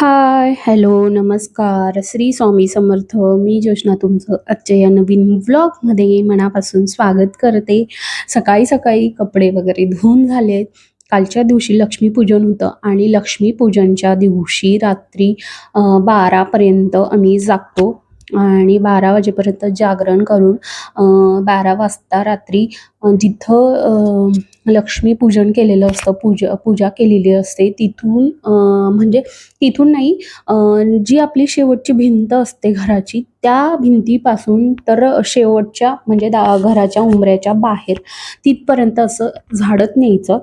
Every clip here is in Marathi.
हाय, हॅलो, नमस्कार. श्री स्वामी समर्थ. मी जोशना तुमचं आजच्या या नवीन व्लॉगमध्ये मनापासून स्वागत करते. सकाळी-सकाळी कपडे वगैरे धुवून झालेत. कालच्या दिवशी लक्ष्मीपूजन होतं आणि लक्ष्मीपूजनच्या दिवशी रात्री बारापर्यंत आम्ही जागतो आणि 12 वाजेपर्यंत जागरण करून बारा वाजता रात्री जिथं लक्ष्मीपूजन केलेलं असतं, पूजा पूजा केलेली असते तिथून म्हणजे तिथून नाही जी आपली शेवटची भिंत असते घराची, त्या भिंतीपासून तर शेवटच्या म्हणजे दा घराच्या उंबऱ्याच्या बाहेर तिथपर्यंत असं झाडत न्यायचं.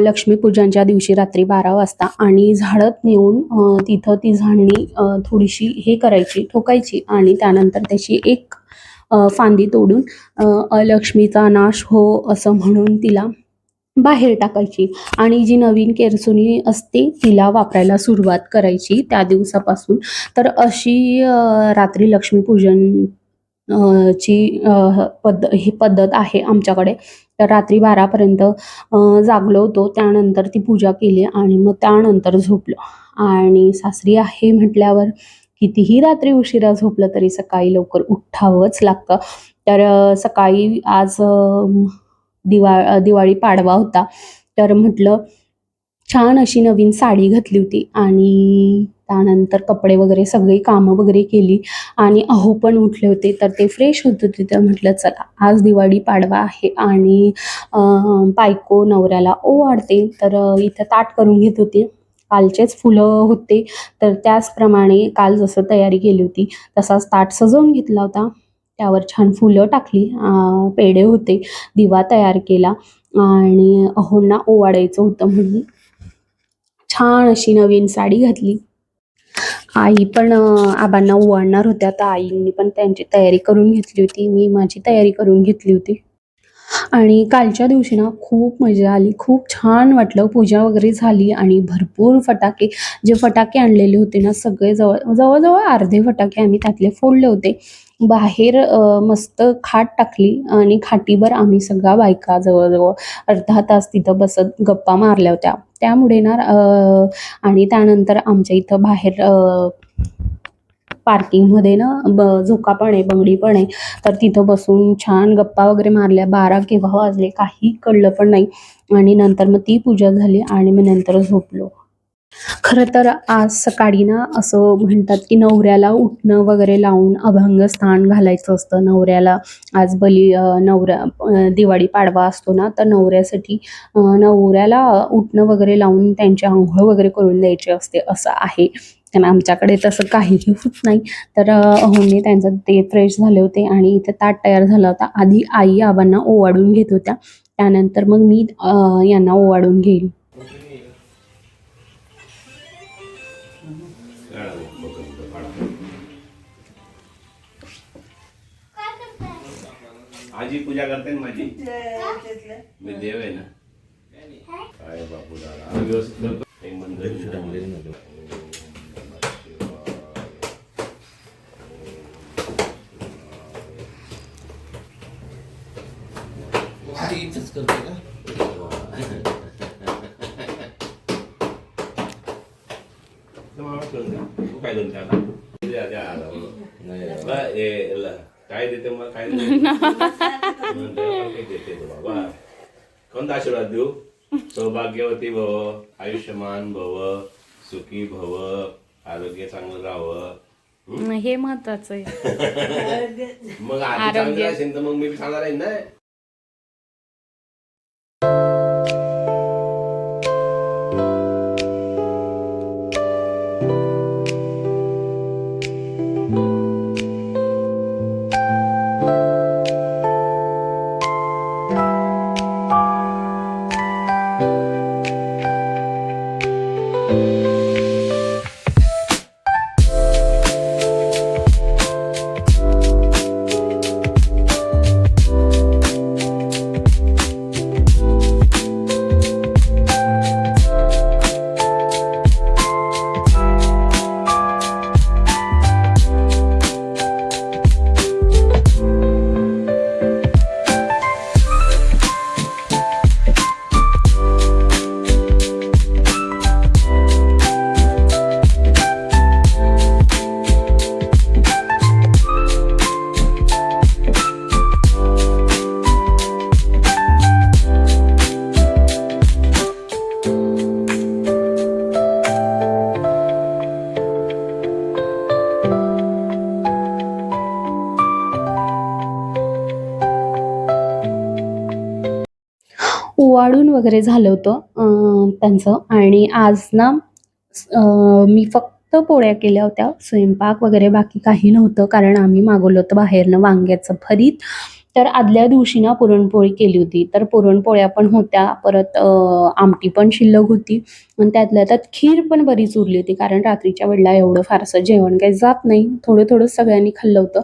लक्ष्मीपूजनच्या दिवशी रात्री 12 वाजता आणि झाडत नेऊन तिथं ती झाडणी थोडीशी हे करायची, ठोकायची आणि आणि त्यानंतर त्याची एक फांदी तोडून लक्ष्मीचा अलक्ष्मीचा नाश हो असं म्हणून तिला बाहेर टाकायची आणि जी नवीन केरसुनी असते तिला वापरायला सुरुवात करायची त्या दिवसापासून. तर अशी रात्री लक्ष्मीपूजन ची पद्ध ही पद्धत आहे आमच्याकडे. तर रात्री बारापर्यंत जागलो होतो. त्यानंतर ती पूजा केली आणि मग त्यानंतर झोपलो आणि सासरी आहे म्हटल्यावर कितीही रात्री उशिरा झोपलं तरी सकाळी लवकर उठावंच लागतं. तर सकाळी आज दिवा दिवाळी पाडवा होता. तर म्हटलं छान अशी नवीन साडी घातली होती आणि त्यानंतर कपडे वगैरे सगळी कामं वगैरे केली आणि अहो पण उठले होते. तर ते फ्रेश होत होते. तर म्हटलं चला आज दिवाळी पाडवा आहे आणि बायको नवऱ्याला ओवाडते तर इथं ताट करून घेत होते. कालचेच फुलं होते. तर त्याचप्रमाणे काल जसं तयारी केली होती तसाच ताट सजवून घेतला होता. त्यावर छान फुलं टाकली, पेढे होते, दिवा तयार केला आणि अहोंना ओवाडायचं होतं म्हणून छान अशी नवीन साडी घातली. आई पण आबांना ओवाळणार होत्या. तर आईंनी पण त्यांची तयारी करून घेतली होती. मी माझी तयारी करून घेतली होती. आणि कालच्या दिवशी ना खूप मजा आली. खूप छान वाटलं. पूजा वगैरे झाली आणि भरपूर फटाके जे फटाके आणलेले होते ना सगळे जवळ जवळजवळ अर्धे फटाके आम्ही त्यातले फोडले होते. बाहेर मस्त खाट टाकली आणि खाटीवर आम्ही सगळ्या बायका जवळजवळ अर्धा तास तिथं बसत गप्पा मारल्या होत्या. त्यामुळे ना आणि त्यानंतर आमच्या इथं बाहेर पार्किंगमध्ये ना ब झोका पण आहे, बंगडी पण आहे. तर तिथं बसून छान गप्पा वगैरे मारल्या. 12 केव्हा वाजले काही कळलं पण नाही आणि नंतर मग ती पूजा झाली आणि मग नंतर झोपलो. खरं तर आज सकाळी ना असं म्हणतात, की नवऱ्याला उठणं वगैरे लावून अभंग स्थान घालायचं असतं. नवऱ्याला आज बली नवऱ्या दिवाळी पाडवा असतो ना, तर नवऱ्यासाठी नवऱ्याला उठणं वगैरे लावून त्यांची आंघोळ वगैरे करून द्यायची असते, असं आहे. पण आमच्याकडे तसं काहीही होत नाही. तर अहोंनी त्यांचं ते फ्रेश झाले होते आणि इथे ताट तयार झाला होता. आधी आई आबांना ओवाळून घेत होत्या. त्यानंतर मग मी यांना ओवाळून घेईल. आजी पूजा करते ना माझी मी देव आहे ना काय बापू दादा मंदिर इथंच करते का तू काय करते आता काय देते मग काय देते देते तू बाबा कोणता आशीर्वाद देऊ सौभाग्यवती भव आयुष्यमान भव सुखी भव आरोग्य चांगलं राहावं हे महत्वाचं आहे. मग चांगलं असेल तर मग मी बी चांगला राहीन ना वगैरे झालं होतं त्यांचं. आणि आज ना मी फक्त पोळ्या केल्या होत्या. स्वयंपाक वगैरे बाकी काही नव्हतं कारण आम्ही मागवलं होतं बाहेरनं वांग्याचं भरीत तर आदल्या दिवशी ना पुरणपोळी केली होती. तर पुरणपोळ्या पण होत्या. परत आमटी पण शिल्लक होती. आणि त्यातल्या त्यात खीर पण बरीच उरली होती कारण रात्रीच्या वेळेला एवढं फारसं जेवण काही जात नाही. थोडं थोडं सगळ्यांनी खाल्लं होतं.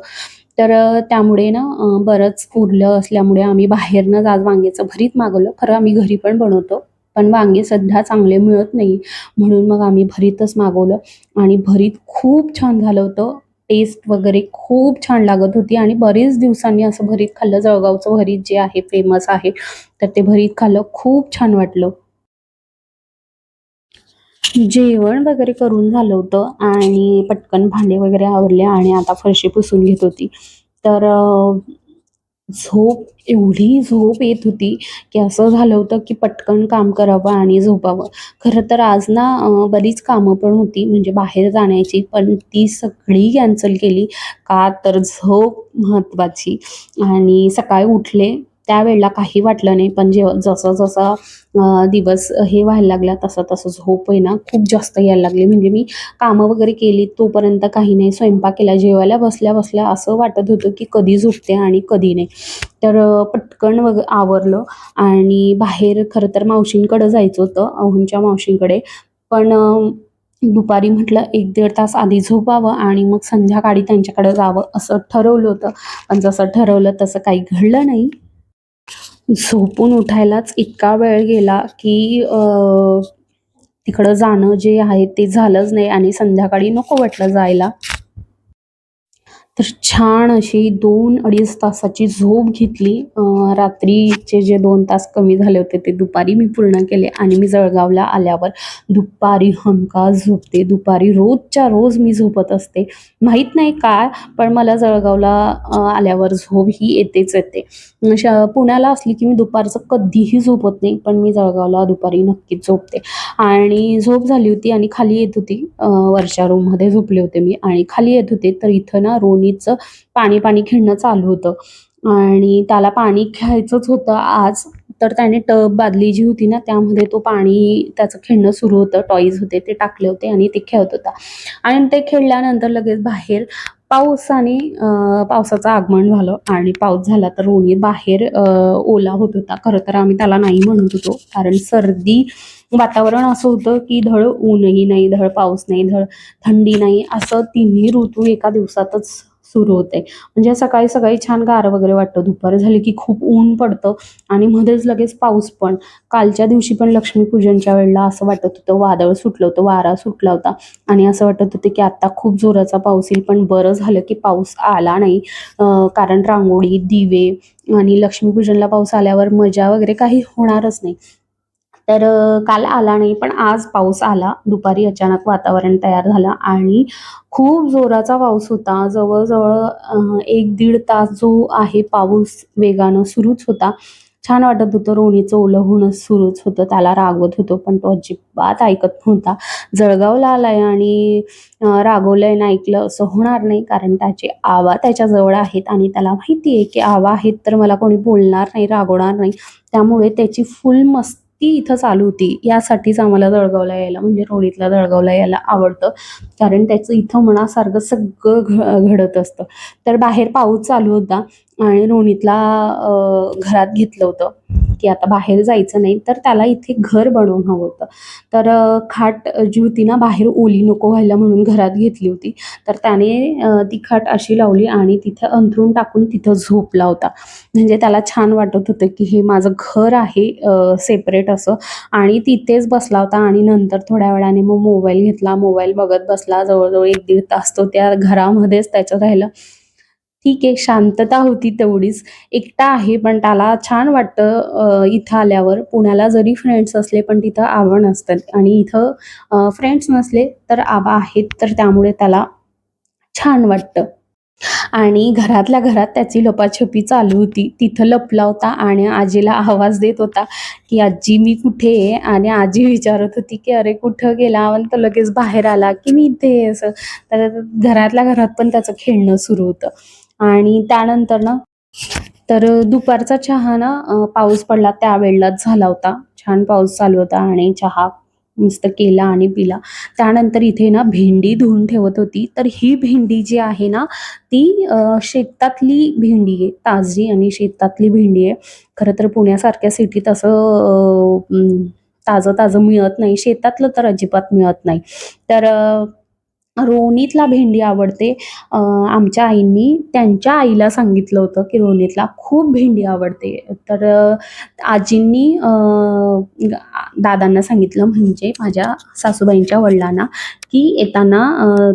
तर त्यामुळे ना बरंच उरलं असल्यामुळे आम्ही बाहेरनंच आज वांग्याचं भरीत मागवलं. खरं आम्ही घरी पण बनवतो पण वांगे सध्या चांगले मिळत नाही. म्हणून मग आम्ही भरीतच मागवलं आणि भरीत खूप छान झालं होतं. टेस्ट वगैरे खूप छान लागत होती आणि बरेच दिवसांनी असं भरीत खाल्लं. जळगावचं भरीत जे आहे फेमस आहे तर ते भरीत खाल्लं. खूप छान वाटलं. जेवण वगैरे करून झालं होतं आणि पटकन भांडे वगैरे आवरले आणि आता फरशी पुसून घेत होती. तर झोप एवढी झोप येत होती की असं झालं होतं की पटकन काम करावं आणि झोपावं. खरं तर आज ना बरीच कामं पण होती म्हणजे बाहेर जाण्याची पण ती सगळी कॅन्सल केली. का तर झोप महत्त्वाची. आणि सकाळी उठले त्यावेळेला काही वाटलं नाही पण जेव्हा जसं जसं दिवस हे व्हायला लागला तसं तसं झोप आहे ना खूप जास्त यायला लागली. म्हणजे मी कामं वगैरे केली तोपर्यंत काही नाही. स्वयंपाक केला जेवायला बसल्या बसल्या असं वाटत होतं की कधी झोपते आणि कधी नाही. तर पटकन वग आवरलं आणि बाहेर खरं तर मावशींकडं जायचं होतं अहुंच्या मावशींकडे. पण दुपारी म्हटलं एक दीड तास आधी झोपावं आणि मग संध्याकाळी त्यांच्याकडे जावं असं ठरवलं होतं. पण जसं ठरवलं तसं काही घडलं नाही. झोपून उठायलाच इतका वेळ गेला की तिकडं जाणं जे आहे ते झालंच नाही आणि संध्याकाळी नको वाटलं जायला. तर छान अशी दोन अडीच तासाची झोप घेतली. रात्रीचे जे दोन तास कमी झाले होते ते दुपारी मी पूर्ण केले आणि मी जळगावला आल्यावर दुपारी हमखास झोपते. दुपारी रोजच्या रोज मी झोपत असते. माहीत नाही काय पण मला जळगावला आल्यावर झोप ही येतेच येते. श पुण्याला असली की मी दुपारचं कधीही झोपत नाही पण मी जळगावला दुपारी नक्कीच झोपते. आणि झोप झाली होती आणि खाली येत होती. वरच्या रूममध्ये झोपले होते मी. आणि खाली येत होते तर इथं ना रोनीचं पाणी पाणी खेळणं चालू होतं. आणि त्याला पाणी खेळायचंच होतं आज. तर त्याने टब बादली जी होती ना त्यामध्ये तो पाणी त्याचं खेळणं सुरू होतं. टॉईज होते ते टाकले होते आणि ते खेळत होता. आणि ते खेळल्यानंतर लगेच बाहेर पाऊस आणि पावसाचं आगमन झालं. आणि पाऊस झाला तर रोणी बाहेर ओला होत होता. खरं तर आम्ही त्याला नाही म्हणत होतो. कारण सर्दी वातावरण असं होतं की धड ऊनही नाही धड पाऊस नाही धड थंडी नाही. असं तिन्ही ऋतू एका दिवसातच सुरू होते. म्हणजे सकाळी सकाळी छान गार वगैरे वाटतं. दुपार झाली की खूप ऊन पडतं आणि मध्येच लगेच पाऊस पण. कालच्या दिवशी पण लक्ष्मीपूजनच्या वेळेला असं वाटत होतं वादळ सुटलं होतं वारा सुटला होता. आणि असं वाटत होतं की आता खूप जोराचा पाऊस येईल पण बरं झालं की पाऊस आला नाही. कारण रांगोळी दिवे आणि लक्ष्मीपूजनला पाऊस आल्यावर मजा वगैरे काही होणारच नाही. तर काल आला नाही पण आज पाऊस आला. दुपारी अचानक वातावरण तयार झालं आणि खूप जोराचा पाऊस होता. जवळजवळ एक दीड तास जो आहे पाऊस वेगानं सुरूच होता. छान वाटत होतं. रोणीचं ओलं होणं सुरूच होतं. त्याला रागवत होतो पण तो अजिबात ऐकत नव्हता. जळगावला आलाय आणि रागवलंय ना ऐकलं असं होणार नाही कारण त्याचे आवा त्याच्याजवळ आहेत आणि त्याला माहिती आहे की आवा आहेत तर मला कोणी बोलणार नाही रागवणार नाही. त्यामुळे त्याची फुल मस्त ती इथं चालू होती. यासाठीच आम्हाला जळगावला यायला म्हणजे रोडीतला जळगावला यायला आवडतं. कारण त्याचं इथं मनासारखं सगळं घ घडत असतं. तर बाहेर पाऊस चालू होता. आणि रोणीतला अ, घरात घेतलं होतं की आता बाहेर जायचं नाही तर त्याला इथे घर बनवून हवं होतं. तर खाट जी होती ना बाहेर ओली नको व्हायला म्हणून घरात घेतली होती. तर त्याने ती खाट अशी लावली आणि तिथे अंथरूण टाकून तिथं झोपला होता. म्हणजे त्याला छान वाटत होतं की हे माझं घर आहे सेपरेट असं. आणि तिथेच बसला होता आणि नंतर थोड्या वेळाने मग मोबाईल घेतला. मोबाईल बघत बसला जवळजवळ एक दीड तास तो त्या घरामध्येच त्याचं राहिलं. ठीक आहे शांतता होती तेवढीच. एकटा आहे पण त्याला छान वाटतं इथं आल्यावर. पुण्याला जरी फ्रेंड्स असले पण तिथं आवण असतात आणि इथं फ्रेंड्स नसले तर आबा आहेत तर त्यामुळे त्याला छान वाटतं. आणि घरातल्या घरात त्याची लपाछपी चालू होती. तिथं लपला होता आणि आजीला आवाज देत होता की आजी मी कुठे आहे? आणि आजी विचारत होती की अरे कुठं गेला? आणि तो लगेच बाहेर आला की मी इथे असं. तर घरातल्या घरात पण त्याचं खेळणं सुरू होतं. आणि त्यानंतर ना तर दुपारचा चहा ना पाऊस पडला त्यावेळेलाच झाला होता. छान पाऊस चालू होता आणि चहा मस्त केला आणि पिला. त्यानंतर इथे ना भेंडी धुवून ठेवत होती. तर ही भेंडी जी आहे ना ती शेतातली भेंडी आहे ताजी आणि शेतातली भेंडी आहे. खरं तर पुण्यासारख्या सिटीत असं ताजं ताजं मिळत नाही. शेतातलं तर अजिबात मिळत नाही. तर रोणीतला भेंडी आवडते. आमच्या आईंनी त्यांच्या आईला सांगितलं होतं की रोणीतला खूप भेंडी आवडते. तर आजींनी दादांना सांगितलं म्हणजे माझ्या सासूबाईंच्या वडिलांना की येताना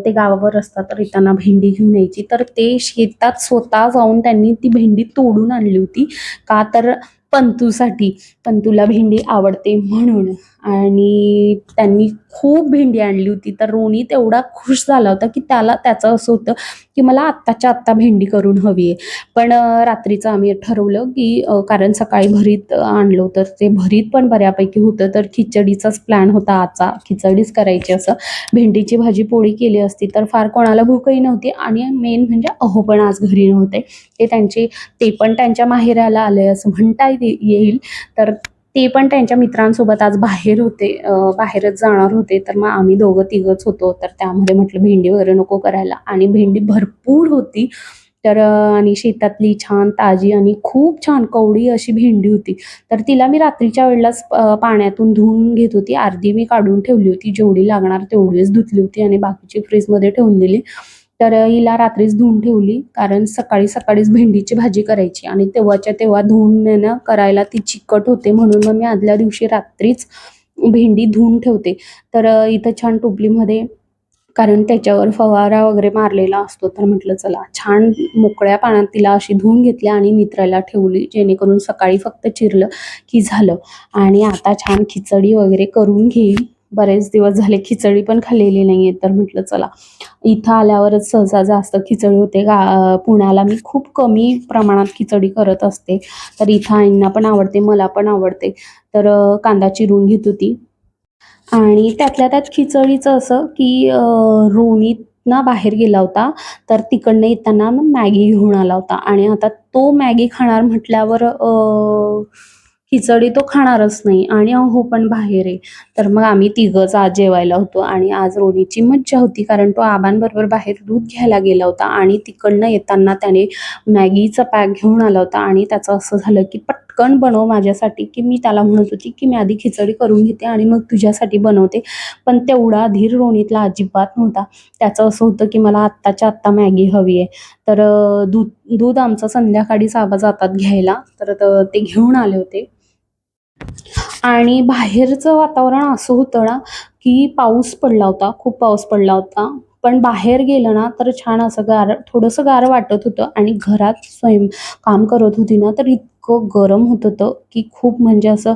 ते गावावर असतात तर येताना भेंडी घेऊन यायची. तर ते शेतात स्वतः जाऊन त्यांनी ती भेंडी तोडून आणली होती. का तर पंतूसाठी. पंतूला भेंडी आवडते म्हणून. आणि त्यांनी खूप भेंडी आणली होती. तर रोनी तेवढा खुश झाला होता की त्याला त्याचं असं होतं की मला आत्ताच्या आत्ता भेंडी करून हवी आहे. पण रात्रीचं आम्ही ठरवलं की कारण सकाळी भरीत आणलो तर ते भरीत पण बऱ्यापैकी होतं. तर खिचडीचाच प्लॅन होता आजचा. खिचडीच करायची असं. भेंडीची भाजी पोळी केली असती तर फार कोणाला भूकही नव्हती. आणि मेन म्हणजे अहो पण आज घरी नव्हते. ते त्यांचे ते पण त्यांच्या माहेराला आले असं म्हणता येईल. तर ते पण त्यांच्या मित्रांसोबत आज बाहेर होते बाहेरच जाणार होते. तर मग आम्ही दोघं तिघंच होतो. तर त्यामध्ये म्हटलं भेंडी वगैरे नको करायला. आणि भेंडी भरपूर होती. तर आणि शेतातली छान ताजी आणि खूप छान कवडी अशी भेंडी होती. तर तिला मी रात्रीच्या वेळेलाच पाण्यातून धुवून घेत होती. अर्धी मी काढून ठेवली होती. जेवढी लागणार तेवढीच धुतली होती आणि बाकीची फ्रीजमध्ये ठेवून दिली. तर हिला रात्रीच धुवून ठेवली कारण सकाळी सकाळीच भेंडीची भाजी करायची आणि तेव्हाच्या तेव्हा धुवून नेणं करायला ती चिकट होते. म्हणून मग मी आदल्या दिवशी रात्रीच भेंडी धुवून ठेवते. तर इथं छान टोपलीमध्ये कारण त्याच्यावर फवारा वगैरे मारलेला असतो तर म्हटलं चला छान मोकळ्या पाण्यात तिला अशी धुवून घेतली आणि नित्रायला ठेवली जेणेकरून सकाळी फक्त चिरलं की झालं. आणि आता छान खिचडी वगैरे करून घेईल. बरेच दिवस झाले खिचडी पण खाल्लेली नाही आहे तर म्हटलं चला. इथं आल्यावरच सहसा जास्त खिचडी होते गा पुण्याला मी खूप कमी प्रमाणात खिचडी करत असते. तर इथं आईंना पण आवडते मला पण आवडते. तर कांदा चिरून घेत होती. आणि त्यातल्या त्यात खिचडीचं असं की अं, रोनीत ना बाहेर गेला होता तर तिकडनं येताना मॅगी घेऊन आला होता. आणि आता तो मॅगी खाणार म्हटल्यावर अं, खिचडी तो खाणारच नाही आणि अहो हो पण बाहेर आहे. तर मग आम्ही तिघंच आज जेवायला होतो आणि आज रोनीची मज्जा होती कारण तो आबांबरोबर बाहेर दूध घ्यायला गेला होता आणि तिकडनं येताना त्याने मॅगीचा पॅक घेऊन आला होता आणि त्याचं असं झालं की पटकन बनव माझ्यासाठी की मी त्याला म्हणत होती की मी आधी खिचडी करून घेते आणि मग तुझ्यासाठी बनवते. पण तेवढा धीर रोनीतला अजिबात नव्हता. त्याचं असं होतं की मला आत्ताच्या आत्ता मॅगी हवी आहे. तर दूध दूध आमचं संध्याकाळीच आबा जातात घ्यायला. तर ते घेऊन आले होते. आणि बाहेरचं वातावरण असं होतं ना की पाऊस पडला होता खूप पाऊस पडला होता. पण बाहेर गेलं ना तर छान असं गार थोडंसं गार वाटत होतं आणि घरात स्वयं काम करत होती ना तर इतकं गरम होत होतं की खूप म्हणजे असं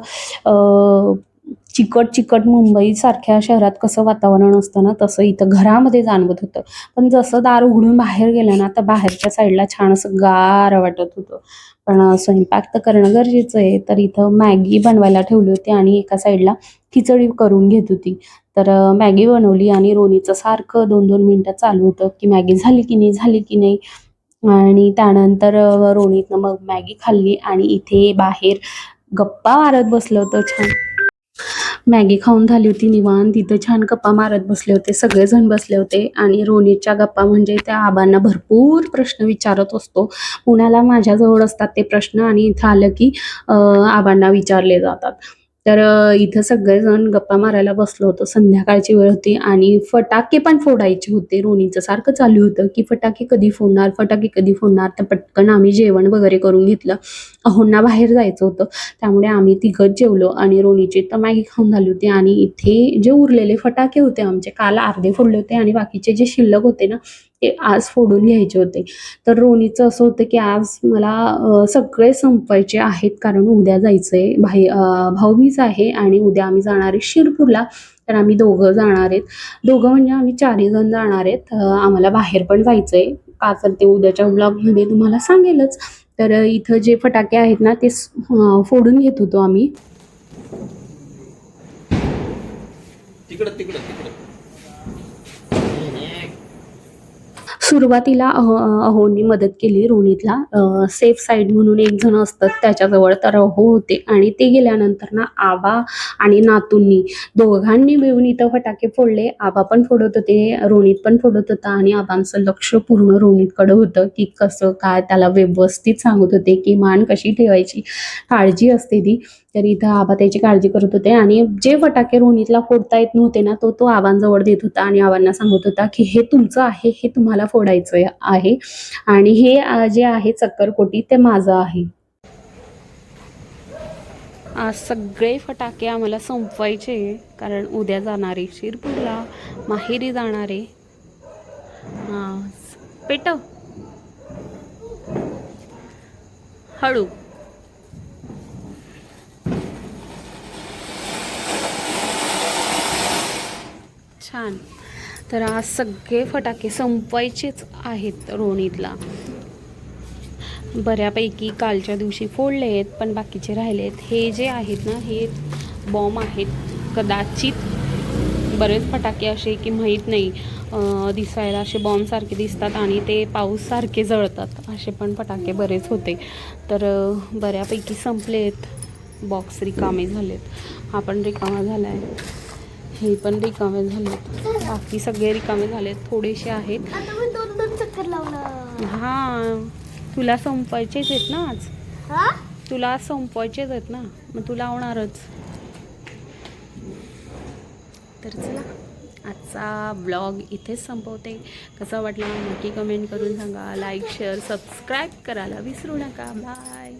चिकट चिकट मुंबईसारख्या शहरात कसं वातावरण असतं ना तसं इथं घरामध्ये जाणवत होतं. पण जसं दार उघडून बाहेर गेलं ना तर बाहेरच्या साईडला छान असं गार वाटत होतं. पण स्वयंपाक तर करणं गरजेचं आहे. तर इथं मॅगी बनवायला ठेवली होती आणि एका साईडला खिचडी करून घेत होती. तर मॅगी बनवली आणि रोनीचं सारखं दोन दोन मिनटं चालू होतं की मॅगी झाली की नाही झाली की नाही. आणि त्यानंतर अं, रोनीतनं मग मॅगी खाल्ली आणि इथे बाहेर गप्पा मारत बसलं होतं छान. मॅगी खाऊन झाली होती निवांत. तिथं छान गप्पा मारत बसले होते. सगळेजण बसले होते आणि रोनीच्या गप्पा म्हणजे त्या आबांना भरपूर प्रश्न विचारत असतो. पुण्याला माझ्याजवळ असतात ते प्रश्न आणि इथं आलं की आबांना विचारले जातात. तर इथं सगळेजण गप्पा मारायला बसलो होतो. संध्याकाळची वेळ होती आणि फटाके पण फोडायचे होते. रोनीचं सारखं चालू होतं की फटाके कधी फोडणार फटाके कधी फोडणार. तर पटकन आम्ही जेवण वगैरे करून घेतलं. अहोंना बाहेर जायचं होतं. त्यामुळे आम्ही तिघंच जेवलो आणि रोनीची तर मॅगी खाऊन झाली होती आणि इथे जे उरलेले फटाके होते आमचे काल अर्धे फोडले होते आणि बाकीचे जे शिल्लक होते ना ते आज फोडून घ्यायचे होते. तर रोनीचं असं होतं की आज मला सगळे संपवायचे आहेत कारण उद्या जायचं आहे भाई भाऊबीज आहे आणि उद्या आम्ही जाणार आहे शिरपूरला. तर आम्ही दोघं जाणार आहेत. दोघं म्हणजे आम्ही चारही जण जाणार आहेत. आम्हाला बाहेर पण जायचं आहे का तर ते उद्याच्या ब्लॉगमध्ये तुम्हाला सांगेलच. तर इथं जे फटाके आहेत ना ते फोडून घेत होतो आम्ही. तिकडं तिकडं तिकडं. सुरुवातीला अहो अहोनी मदत केली रोनीतला सेफ साईड म्हणून एक जण असतात त्याच्याजवळ तर अहो होते. आणि ते गेल्यानंतर ना आबा आणि नातूंनी दोघांनी मिळून इथं फटाके फोडले. आबा पण फोडत होते रोनीत पण फोडत होता आणि आबांचं लक्ष पूर्ण रोनीतकडे होतं की कसं काय त्याला व्यवस्थित सांगत होते की मान कशी ठेवायची काळजी असते ती. तर इथं आबा त्याची काळजी करत होते आणि जे फटाके रोहितला फोडता येत नव्हते ना तो तो आबांजवळ देत होता आणि आबांना सांगत होता की हे तुमचं आहे हे तुम्हाला फोडायचं आहे आणि हे जे आहे चक्करकोटी ते माझं आहे. आज सगळे फटाके आम्हाला संपवायचे कारण उद्या जाणारे शिरपूरला माहेरी जाणारे. पेट हळू. छान. तर आज सगळे फटाके संपवायचेच आहेत रोणीतला. बऱ्यापैकी कालच्या दिवशी फोडले आहेत पण बाकीचे राहिले आहेत. हे जे आहेत ना हे बॉम्ब आहेत. कदाचित बरेच फटाके असे की माहीत नाही. दिसायला असे बॉम्बसारखे दिसतात आणि ते पाऊससारखे जळतात. असे पण फटाके बरेच होते. तर बऱ्यापैकी संपले आहेत बॉक्स रिकामे झालेत. हा पण रिकामा झाला आहे हे पण रिकामे झालेत बाकी सगळे रिकामे झालेत थोडेसे आहेत. आता मी दोन दोन चक्कर लावलं हां तुला संपवायचेच आहेत ना आज? हा? तुला संपवायचेच आहेत ना? मग तू लावणारच. तर चला आजचा ब्लॉग इथेच संपवते. कसा वाटला नक्की कमेंट करून सांगा. लाईक शेअर सबस्क्राईब करायला विसरू नका. बाय